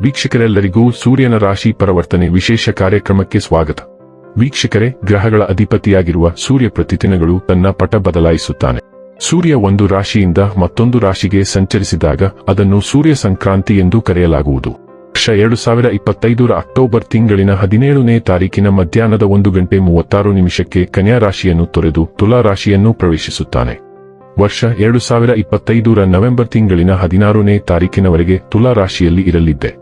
ವೀಕ್ಷಕರೆಲ್ಲರಿಗೂ ಸೂರ್ಯನ ರಾಶಿ ಪರಿವರ್ತನೆ ವಿಶೇಷ ಕಾರ್ಯಕ್ರಮಕ್ಕೆ ಸ್ವಾಗತ. ವೀಕ್ಷಕರೇ, ಗ್ರಹಗಳ ಅಧಿಪತಿಯಾಗಿರುವ ಸೂರ್ಯ ಪ್ರತಿದಿನಗಳು ತನ್ನ ಪಟ ಬದಲಾಯಿಸುತ್ತಾನೆ. ಸೂರ್ಯ ಒಂದು ರಾಶಿಯಿಂದ ಮತ್ತೊಂದು ರಾಶಿಗೆ ಸಂಚರಿಸಿದಾಗ ಅದನ್ನು ಸೂರ್ಯ ಸಂಕ್ರಾಂತಿ ಎಂದು ಕರೆಯಲಾಗುವುದು. ವರ್ಷ ಎರಡು ಸಾವಿರ ಇಪ್ಪತ್ತೈದರ ಅಕ್ಟೋಬರ್ ತಿಂಗಳಿನ ಹದಿನೇಳನೇ ತಾರೀಕಿನ ಮಧ್ಯಾಹ್ನದ ಒಂದು ಗಂಟೆ ಮೂವತ್ತಾರು ನಿಮಿಷಕ್ಕೆ ಕನ್ಯಾ ರಾಶಿಯನ್ನು ತೊರೆದು ತುಲಾ ರಾಶಿಯನ್ನು ಪ್ರವೇಶಿಸುತ್ತಾನೆ. ವರ್ಷ ಎರಡು ಸಾವಿರ ಇಪ್ಪತ್ತೈದರ ನವೆಂಬರ್ ತಿಂಗಳಿನ ಹದಿನಾರನೇ ತಾರೀಕಿನವರೆಗೆ ತುಲಾ ರಾಶಿಯಲ್ಲಿ ಇರಲಿದ್ದೆ.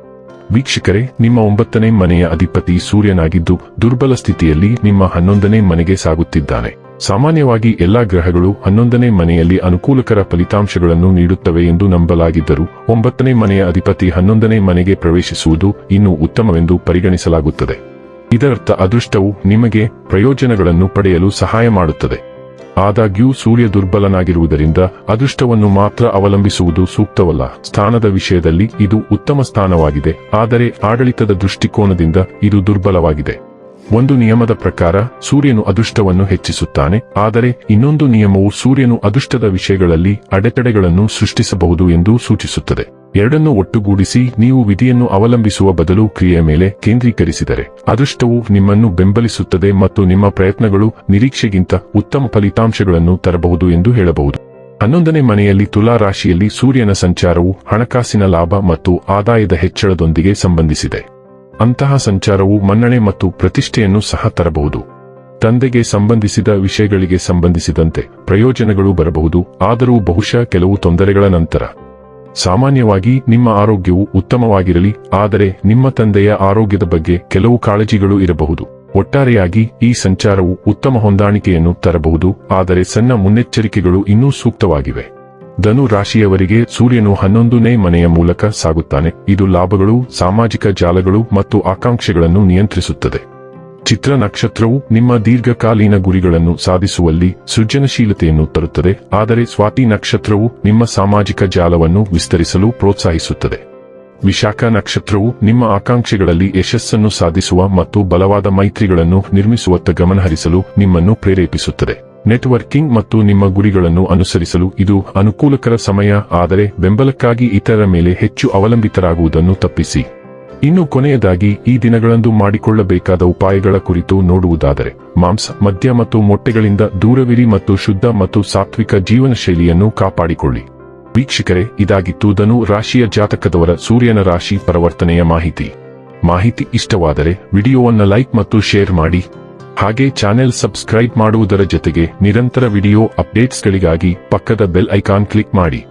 ವೀಕ್ಷಕರೇ, ನಿಮ್ಮ ಒಂಬತ್ತನೇ ಮನೆಯ ಅಧಿಪತಿ ಸೂರ್ಯನಾಗಿದ್ದು, ದುರ್ಬಲ ಸ್ಥಿತಿಯಲ್ಲಿ ನಿಮ್ಮ ಹನ್ನೊಂದನೇ ಮನೆಗೆ ಸಾಗುತ್ತಿದ್ದಾನೆ. ಸಾಮಾನ್ಯವಾಗಿ ಎಲ್ಲಾ ಗ್ರಹಗಳು ಹನ್ನೊಂದನೇ ಮನೆಯಲ್ಲಿ ಅನುಕೂಲಕರ ಫಲಿತಾಂಶಗಳನ್ನು ನೀಡುತ್ತವೆ ಎಂದು ನಂಬಲಾಗಿದ್ದರೂ, ಒಂಬತ್ತನೇ ಮನೆಯ ಅಧಿಪತಿ ಹನ್ನೊಂದನೇ ಮನೆಗೆ ಪ್ರವೇಶಿಸುವುದು ಇನ್ನೂ ಉತ್ತಮವೆಂದು ಪರಿಗಣಿಸಲಾಗುತ್ತದೆ. ಇದರರ್ಥ, ಅದೃಷ್ಟವು ನಿಮಗೆ ಪ್ರಯೋಜನಗಳನ್ನು ಪಡೆಯಲು ಸಹಾಯ ಮಾಡುತ್ತದೆ. ಆದಾಗ್ಯೂ ಸೂರ್ಯ ದುರ್ಬಲನಾಗಿರುವುದರಿಂದ ಅದೃಷ್ಟವನ್ನು ಮಾತ್ರ ಅವಲಂಬಿಸುವುದು ಸೂಕ್ತವಲ್ಲ. ಸ್ಥಾನದ ವಿಷಯದಲ್ಲಿ ಇದು ಉತ್ತಮ ಸ್ಥಾನವಾಗಿದೆ. ಆದರೆ ಆಡಳಿತದ ದೃಷ್ಟಿಕೋನದಿಂದ ಇದು ದುರ್ಬಲವಾಗಿದೆ. ಒಂದು ನಿಯಮದ ಪ್ರಕಾರ ಸೂರ್ಯನು ಅದೃಷ್ಟವನ್ನು ಹೆಚ್ಚಿಸುತ್ತಾನೆ. ಆದರೆ ಇನ್ನೊಂದು ನಿಯಮವು ಸೂರ್ಯನು ಅದೃಷ್ಟದ ವಿಷಯಗಳಲ್ಲಿ ಅಡೆತಡೆಗಳನ್ನು ಸೃಷ್ಟಿಸಬಹುದು ಎಂದು ಸೂಚಿಸುತ್ತದೆ. ಎರಡನ್ನು ಒಟ್ಟುಗೂಡಿಸಿ ನೀವು ವಿಧಿಯನ್ನು ಅವಲಂಬಿಸುವ ಬದಲು ಕ್ರಿಯೆಯ ಮೇಲೆ ಕೇಂದ್ರೀಕರಿಸಿದರೆ ಅದೃಷ್ಟವು ನಿಮ್ಮನ್ನು ಬೆಂಬಲಿಸುತ್ತದೆ ಮತ್ತು ನಿಮ್ಮ ಪ್ರಯತ್ನಗಳು ನಿರೀಕ್ಷೆಗಿಂತ ಉತ್ತಮ ಫಲಿತಾಂಶಗಳನ್ನು ತರಬಹುದು ಎಂದು ಹೇಳಬಹುದು. ಹನ್ನೊಂದನೇ ಮನೆಯಲ್ಲಿ ತುಲಾ ರಾಶಿಯಲ್ಲಿ ಸೂರ್ಯನ ಸಂಚಾರವು ಹಣಕಾಸಿನ ಲಾಭ ಮತ್ತು ಆದಾಯದ ಹೆಚ್ಚಳದೊಂದಿಗೆ ಸಂಬಂಧಿಸಿದೆ. ಅಂತಹ ಸಂಚಾರವು ಮನ್ನಣೆ ಮತ್ತು ಪ್ರತಿಷ್ಠೆಯನ್ನು ಸಹ ತರಬಹುದು. ತಂದೆಗೆ ಸಂಬಂಧಿಸಿದ ವಿಷಯಗಳಿಗೆ ಸಂಬಂಧಿಸಿದಂತೆ ಪ್ರಯೋಜನಗಳು ಬರಬಹುದು, ಆದರೂ ಬಹುಶಃ ಕೆಲವು ತೊಂದರೆಗಳ ನಂತರ. ಸಾಮಾನ್ಯವಾಗಿ ನಿಮ್ಮ ಆರೋಗ್ಯವು ಉತ್ತಮವಾಗಿರಲಿ, ಆದರೆ ನಿಮ್ಮ ತಂದೆಯ ಆರೋಗ್ಯದ ಬಗ್ಗೆ ಕೆಲವು ಕಾಳಜಿಗಳು ಇರಬಹುದು. ಒಟ್ಟಾರೆಯಾಗಿ ಈ ಸಂಚಾರವು ಉತ್ತಮ ಹೊಂದಾಣಿಕೆಯನ್ನು ತರಬಹುದು, ಆದರೆ ಸಣ್ಣ ಮುನ್ನೆಚ್ಚರಿಕೆಗಳು ಇನ್ನೂ ಸೂಕ್ತವಾಗಿವೆ. ಧನು ರಾಶಿಯವರಿಗೆ ಸೂರ್ಯನು ಹನ್ನೊಂದನೇ ಮನೆಯ ಮೂಲಕ ಸಾಗುತ್ತಾನೆ. ಇದು ಲಾಭಗಳು, ಸಾಮಾಜಿಕ ಜಾಲಗಳು ಮತ್ತು ಆಕಾಂಕ್ಷೆಗಳನ್ನು ನಿಯಂತ್ರಿಸುತ್ತದೆ. ಚಿತ್ರ ನಕ್ಷತ್ರವು ನಿಮ್ಮ ದೀರ್ಘಕಾಲೀನ ಗುರಿಗಳನ್ನು ಸಾಧಿಸುವಲ್ಲಿ ಸೃಜನಶೀಲತೆಯನ್ನು ತರುತ್ತದೆ, ಆದರೆ ಸ್ವಾತಿ ನಕ್ಷತ್ರವು ನಿಮ್ಮ ಸಾಮಾಜಿಕ ಜಾಲವನ್ನು ವಿಸ್ತರಿಸಲು ಪ್ರೋತ್ಸಾಹಿಸುತ್ತದೆ. ವಿಶಾಖ ನಕ್ಷತ್ರವು ನಿಮ್ಮ ಆಕಾಂಕ್ಷೆಗಳಲ್ಲಿ ಯಶಸ್ಸನ್ನು ಸಾಧಿಸುವ ಮತ್ತು ಬಲವಾದ ಮೈತ್ರಿಗಳನ್ನು ನಿರ್ಮಿಸುವತ್ತ ಗಮನಹರಿಸಲು ನಿಮ್ಮನ್ನು ಪ್ರೇರೇಪಿಸುತ್ತದೆ. ನೆಟ್ವರ್ಕಿಂಗ್ ಮತ್ತು ನಿಮ್ಮ ಗುರಿಗಳನ್ನು ಅನುಸರಿಸಲು ಇದು ಅನುಕೂಲಕರ ಸಮಯ, ಆದರೆ ಬೆಂಬಲಕ್ಕಾಗಿ ಇತರರ ಮೇಲೆ ಹೆಚ್ಚು ಅವಲಂಬಿತರಾಗುವುದನ್ನು ತಪ್ಪಿಸಿ. ಇನ್ನು ಕೊನೆಯದಾಗಿ ಈ ದಿನಗಳಂದು ಮಾಡಿಕೊಳ್ಳಬೇಕಾದ ಉಪಾಯಗಳ ಕುರಿತು ನೋಡುವುದಾದರೆ ಮಾಂಸ, ಮದ್ಯ ಮತ್ತು ಮೊಟ್ಟೆಗಳಿಂದ ದೂರವಿರಿ ಮತ್ತು ಶುದ್ಧ ಮತ್ತು ಸಾತ್ವಿಕ ಜೀವನ ಶೈಲಿಯನ್ನು ಕಾಪಾಡಿಕೊಳ್ಳಿ. ವೀಕ್ಷಕರೇ, ಇದಾಗಿತ್ತು ಧನು ರಾಶಿಯ ಜಾತಕದವರ ಸೂರ್ಯನ ರಾಶಿ ಪರಿವರ್ತನೆಯ ಮಾಹಿತಿ. ಮಾಹಿತಿ ಇಷ್ಟವಾದರೆ ವಿಡಿಯೋವನ್ನು ಲೈಕ್ ಮತ್ತು ಶೇರ್ ಮಾಡಿ. ಹಾಗೆ ಚಾನೆಲ್ ಸಬ್ಸ್ಕ್ರೈಬ್ ಮಾಡುವುದರ ಜೊತೆಗೆ ನಿರಂತರ ವಿಡಿಯೋ ಅಪ್ಡೇಟ್ಸ್ಗಳಿಗಾಗಿ ಪಕ್ಕದ ಬೆಲ್ ಐಕಾನ್ ಕ್ಲಿಕ್ ಮಾಡಿ.